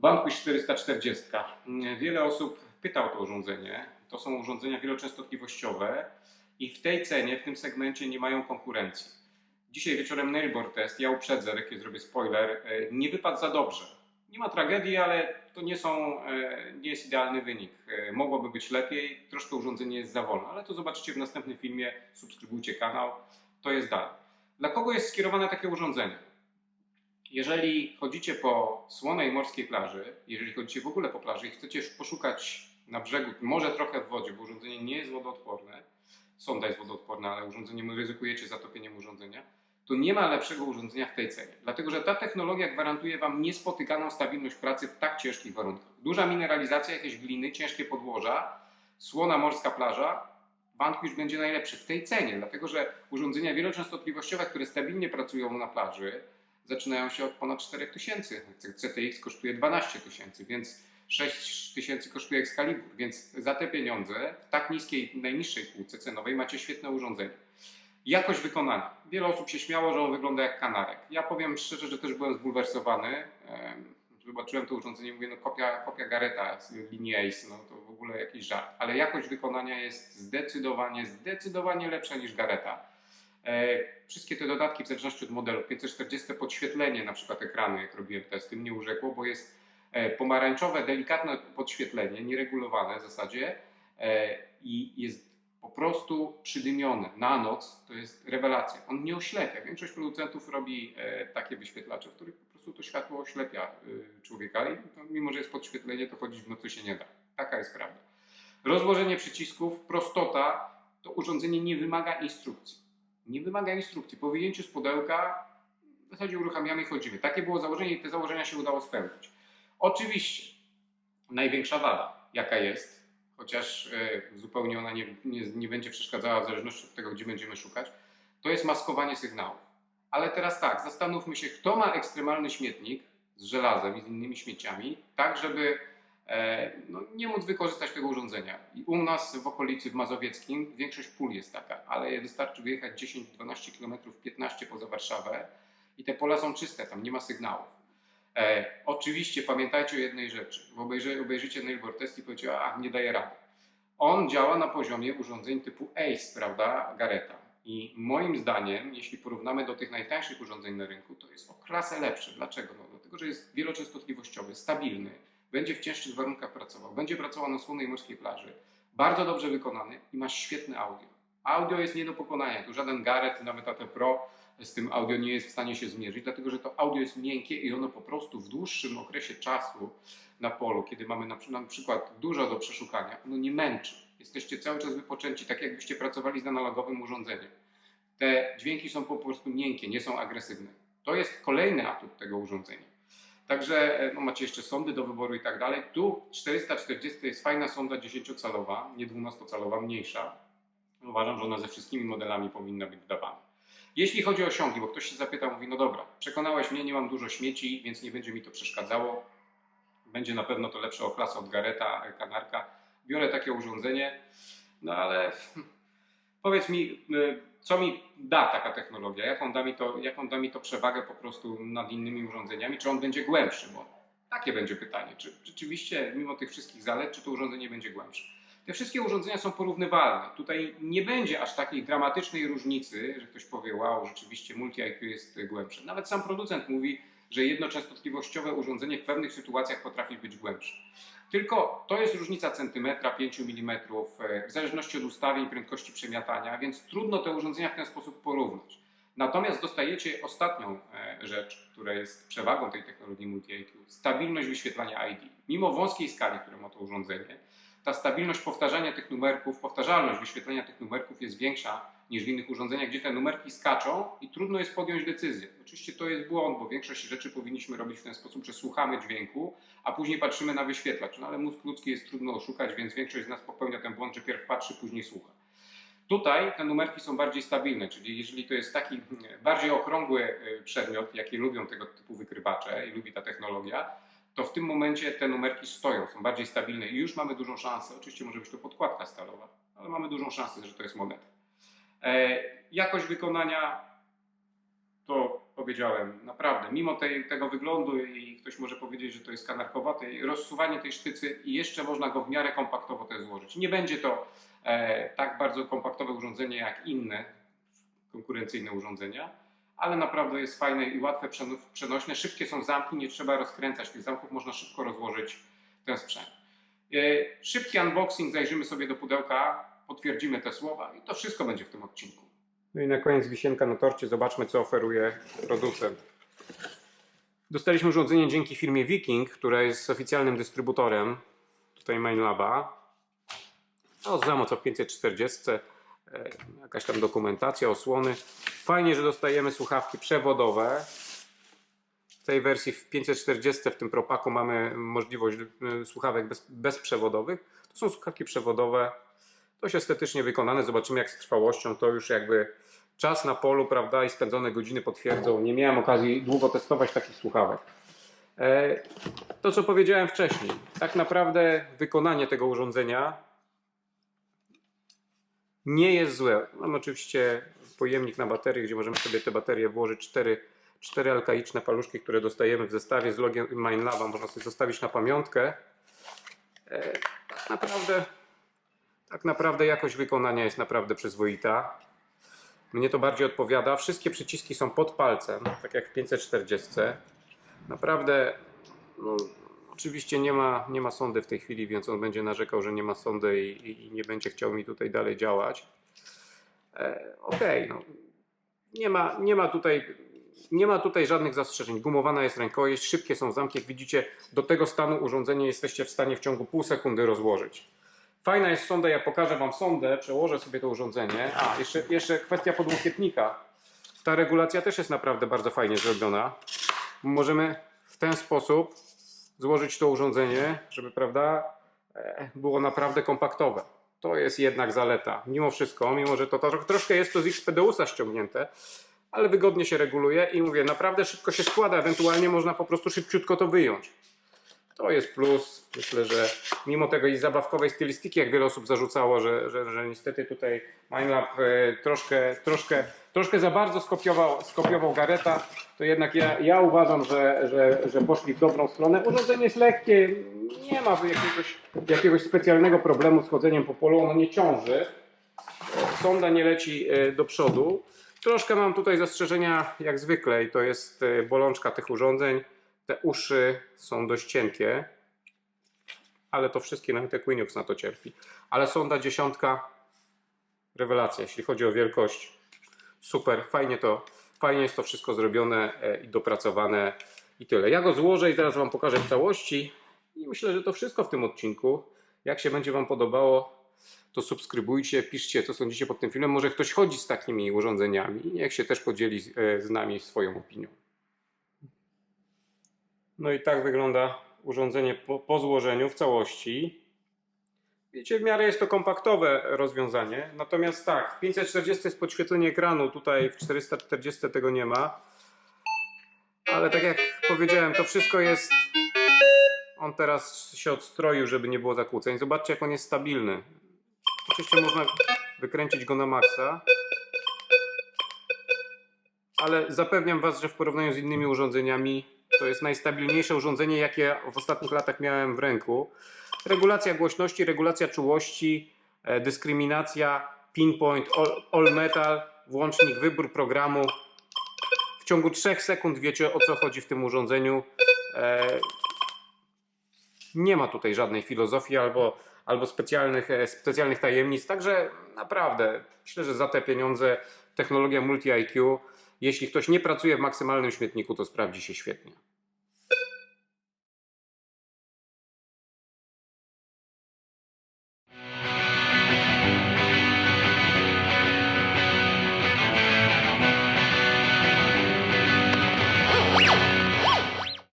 Vanquish 440. Wiele osób pyta o to urządzenie. To są urządzenia wieloczęstotliwościowe i w tej cenie, w tym segmencie nie mają konkurencji. Dzisiaj wieczorem Nailboard Test, ja uprzedzę, lekki zrobię spoiler, e, nie wypadł za dobrze. Nie ma tragedii, ale to nie, są, e, nie jest idealny wynik. E, mogłoby być lepiej, troszkę urządzenie jest za wolne, ale to zobaczycie w następnym filmie, subskrybujcie kanał, to jest dalej. Dla kogo jest skierowane takie urządzenie? Jeżeli chodzicie po słonej morskiej plaży, jeżeli chodzicie w ogóle po plaży i chcecie poszukać na brzegu, może trochę w wodzie, bo urządzenie nie jest wodoodporne, sonda jest wodoodporna, ale urządzeniem ryzykujecie zatopieniem urządzenia, to nie ma lepszego urządzenia w tej cenie. Dlatego, że ta technologia gwarantuje Wam niespotykaną stabilność pracy w tak ciężkich warunkach. Duża mineralizacja, jakieś gliny, ciężkie podłoża, słona morska plaża, Vanquish będzie najlepszy w tej cenie, dlatego że urządzenia wieloczęstotliwościowe, które stabilnie pracują na plaży, zaczynają się od ponad 4000. CTX kosztuje 12 tysięcy, więc 6 tysięcy kosztuje Excalibur, więc za te pieniądze w tak niskiej, najniższej półce cenowej macie świetne urządzenie. Jakość wykonania. Wiele osób się śmiało, że on wygląda jak kanarek. Ja powiem szczerze, że też byłem zbulwersowany. Zobaczyłem to urządzenie, mówię, no kopia, kopia Gareta z linii Ace, no to w ogóle jakiś żart. Ale jakość wykonania jest zdecydowanie, zdecydowanie lepsza niż Gareta. E, wszystkie te dodatki w zależności od modelu, 540 podświetlenie na przykład ekranu, jak robiłem testy, mnie urzekło, bo jest e, pomarańczowe, delikatne podświetlenie, nieregulowane w zasadzie e, i jest po prostu przydymione na noc, to jest rewelacja. On nie oślepia. Większość producentów robi takie wyświetlacze, w których po prostu to światło oślepia człowieka i mimo, że jest podświetlenie, to chodzić w nocy się nie da. Taka jest prawda. Rozłożenie przycisków, prostota, to urządzenie nie wymaga instrukcji nie wymaga instrukcji. Po wyjęciu z pudełka w zasadzie uruchamiamy i chodzimy. Takie było założenie i te założenia się udało spełnić. Oczywiście największa wada, jaka jest, chociaż e, zupełnie ona nie, nie, nie będzie przeszkadzała w zależności od tego, gdzie będziemy szukać, to jest maskowanie sygnałów. Ale teraz tak, zastanówmy się, kto ma ekstremalny śmietnik z żelazem i z innymi śmieciami, tak żeby no, nie móc wykorzystać tego urządzenia. I u nas w okolicy w Mazowieckim większość pól jest taka, ale wystarczy wyjechać 10-12 km, 15 poza Warszawę i te pola są czyste, tam nie ma sygnałów. E, oczywiście pamiętajcie o jednej rzeczy, obejrzy, obejrzycie Nailboard Test i powiecie, a nie daje rady. On działa na poziomie urządzeń typu ACE, prawda, Gareta. I moim zdaniem, jeśli porównamy do tych najtańszych urządzeń na rynku, to jest o klasę lepszy. Dlaczego? No, dlatego, że jest wieloczęstotliwościowy, stabilny, będzie w cięższych warunkach pracował, będzie pracował na słonnej morskiej plaży, bardzo dobrze wykonany i masz świetne audio. Audio jest nie do pokonania, tu żaden Gareth, nawet AT Pro z tym audio nie jest w stanie się zmierzyć, dlatego że to audio jest miękkie i ono po prostu w dłuższym okresie czasu na polu, kiedy mamy na przykład dużo do przeszukania, ono nie męczy. Jesteście cały czas wypoczęci, tak jakbyście pracowali z analogowym urządzeniem. Te dźwięki są po prostu miękkie, nie są agresywne. To jest kolejny atut tego urządzenia. Także e, no, macie jeszcze sondy do wyboru i tak dalej. Tu 440 jest fajna sonda 10-calowa, nie 12-calowa, mniejsza. Uważam, że ona ze wszystkimi modelami powinna być dodawana. Jeśli chodzi o osiągi, bo ktoś się zapyta, mówi, no dobra, przekonałeś mnie, nie mam dużo śmieci, więc nie będzie mi to przeszkadzało. Będzie na pewno to lepsze o klasę od Gareta, Kanarka. Biorę takie urządzenie, no ale powiedz mi, e, co mi da taka technologia, jaką da mi to, jaką da mi to przewagę po prostu nad innymi urządzeniami, czy on będzie głębszy, bo takie będzie pytanie, czy rzeczywiście mimo tych wszystkich zalet, czy to urządzenie będzie głębsze. Te wszystkie urządzenia są porównywalne. Tutaj nie będzie aż takiej dramatycznej różnicy, że ktoś powie, wow, rzeczywiście multi-IQ jest głębsze. Nawet sam producent mówi, że jednoczęstotliwościowe urządzenie w pewnych sytuacjach potrafi być głębsze. Tylko to jest różnica centymetra, 5 mm, e, w zależności od ustawień, prędkości przemiatania, więc trudno te urządzenia w ten sposób porównać. Natomiast dostajecie ostatnią e, rzecz, która jest przewagą tej technologii multi-IQ, stabilność wyświetlania ID. Mimo wąskiej skali, którą ma to urządzenie, ta stabilność powtarzania tych numerków, powtarzalność wyświetlenia tych numerków jest większa niż w innych urządzeniach, gdzie te numerki skaczą i trudno jest podjąć decyzję. Oczywiście to jest błąd, bo większość rzeczy powinniśmy robić w ten sposób, że słuchamy dźwięku, a później patrzymy na wyświetlacz. No ale mózg ludzki jest trudno oszukać, więc większość z nas popełnia ten błąd, że pierw patrzy, później słucha. Tutaj te numerki są bardziej stabilne, czyli jeżeli to jest taki bardziej okrągły y, przedmiot, jaki lubią tego typu wykrywacze i lubi ta technologia, to w tym momencie te numerki stoją, są bardziej stabilne i już mamy dużą szansę. Oczywiście może być to podkładka stalowa, ale mamy dużą szansę, że to jest moneta. E, jakość wykonania to powiedziałem, naprawdę, mimo tej, tego wyglądu i ktoś może powiedzieć, że to jest kanarkowaty, rozsuwanie tej sztycy i jeszcze można go w miarę kompaktowo też złożyć. Nie będzie to e, tak bardzo kompaktowe urządzenie jak inne konkurencyjne urządzenia, ale naprawdę jest fajne i łatwe, przeno- przenośne. Szybkie są zamki, nie trzeba rozkręcać tych zamków, można szybko rozłożyć ten sprzęt. E, Szybki unboxing, zajrzymy sobie do pudełka, potwierdzimy te słowa i to wszystko będzie w tym odcinku. No i na koniec wisienka na torcie, zobaczmy co oferuje producent. Dostaliśmy urządzenie dzięki firmie Viking, która jest oficjalnym dystrybutorem tutaj MainLaba. No, znam o co w 540, e, jakaś tam dokumentacja, osłony. Fajnie, że dostajemy słuchawki przewodowe. W tej wersji w 540 w tym propaku mamy możliwość e, słuchawek bez, bezprzewodowych. To są słuchawki przewodowe, dość estetycznie wykonane. Zobaczymy jak z trwałością. To już jakby czas na polu, prawda, i spędzone godziny potwierdzą. Nie miałem okazji długo testować takich słuchawek. E, To, co powiedziałem wcześniej, tak naprawdę wykonanie tego urządzenia nie jest złe. Mam oczywiście pojemnik na baterię, gdzie możemy sobie te baterie włożyć. Cztery, cztery alkaiczne paluszki, które dostajemy w zestawie z logiem MindLaba. Można sobie zostawić na pamiątkę. E, Tak naprawdę, tak naprawdę jakość wykonania jest naprawdę przyzwoita. Mnie to bardziej odpowiada. Wszystkie przyciski są pod palcem, tak jak w 540. Naprawdę, no, oczywiście nie ma, nie ma sondy w tej chwili, więc on będzie narzekał, że nie ma sondy i, i, nie będzie chciał mi tutaj dalej działać. E, Okej, no. nie, ma, nie, ma tutaj, nie ma tutaj żadnych zastrzeżeń. Gumowana jest rękojeść, szybkie są zamki. Jak widzicie, do tego stanu urządzenie jesteście w stanie w ciągu pół sekundy rozłożyć. Fajna jest sonda, ja pokażę Wam sondę, przełożę sobie to urządzenie. A, jeszcze, jeszcze kwestia podłokietnika. Ta regulacja też jest naprawdę bardzo fajnie zrobiona. Możemy w ten sposób złożyć to urządzenie, żeby prawda, e, było naprawdę kompaktowe. To jest jednak zaleta. Mimo wszystko, mimo że to, troszkę jest to z Xpedeusa ściągnięte, ale wygodnie się reguluje i mówię, naprawdę szybko się składa, ewentualnie można po prostu szybciutko to wyjąć. To jest plus. Myślę, że mimo tego i zabawkowej stylistyki, jak wiele osób zarzucało, że, że, że niestety tutaj MindLab e, troszkę, troszkę, troszkę za bardzo skopiował, skopiował Gareta, to jednak ja, ja uważam, że, że, że poszli w dobrą stronę. Urządzenie jest lekkie, nie ma jakiegoś, jakiegoś specjalnego problemu z chodzeniem po polu, ono nie ciąży. Sonda nie leci e, do przodu. Troszkę mam tutaj zastrzeżenia jak zwykle i to jest e, bolączka tych urządzeń. Te uszy są dość cienkie, ale to wszystkie, nawet Equinox na to cierpi. Ale sonda dziesiątka, rewelacja, jeśli chodzi o wielkość. Super, fajnie to, fajnie jest to wszystko zrobione e, i dopracowane i tyle. Ja go złożę i zaraz Wam pokażę w całości. I myślę, że to wszystko w tym odcinku. Jak się będzie Wam podobało, to subskrybujcie, piszcie, co sądzicie pod tym filmem. Może ktoś chodzi z takimi urządzeniami i niech się też podzieli z, e, z nami swoją opinią. No i tak wygląda urządzenie po, po złożeniu w całości. Widzicie, w miarę jest to kompaktowe rozwiązanie. Natomiast tak, w 540 jest podświetlenie ekranu, tutaj w 440 tego nie ma. Ale tak jak powiedziałem, to wszystko jest. On teraz się odstroił, żeby nie było zakłóceń. Zobaczcie, jak on jest stabilny. Oczywiście można wykręcić go na maksa. Ale zapewniam Was, że w porównaniu z innymi urządzeniami to jest najstabilniejsze urządzenie, jakie w ostatnich latach miałem w ręku. Regulacja głośności, regulacja czułości, e, dyskryminacja, pinpoint, all, metal, włącznik, wybór programu. W ciągu 3 sekund wiecie o co chodzi w tym urządzeniu. E, Nie ma tutaj żadnej filozofii albo, albo specjalnych, e, specjalnych tajemnic. Także naprawdę myślę, że za te pieniądze technologia Multi IQ, jeśli ktoś nie pracuje w maksymalnym śmietniku, to sprawdzi się świetnie.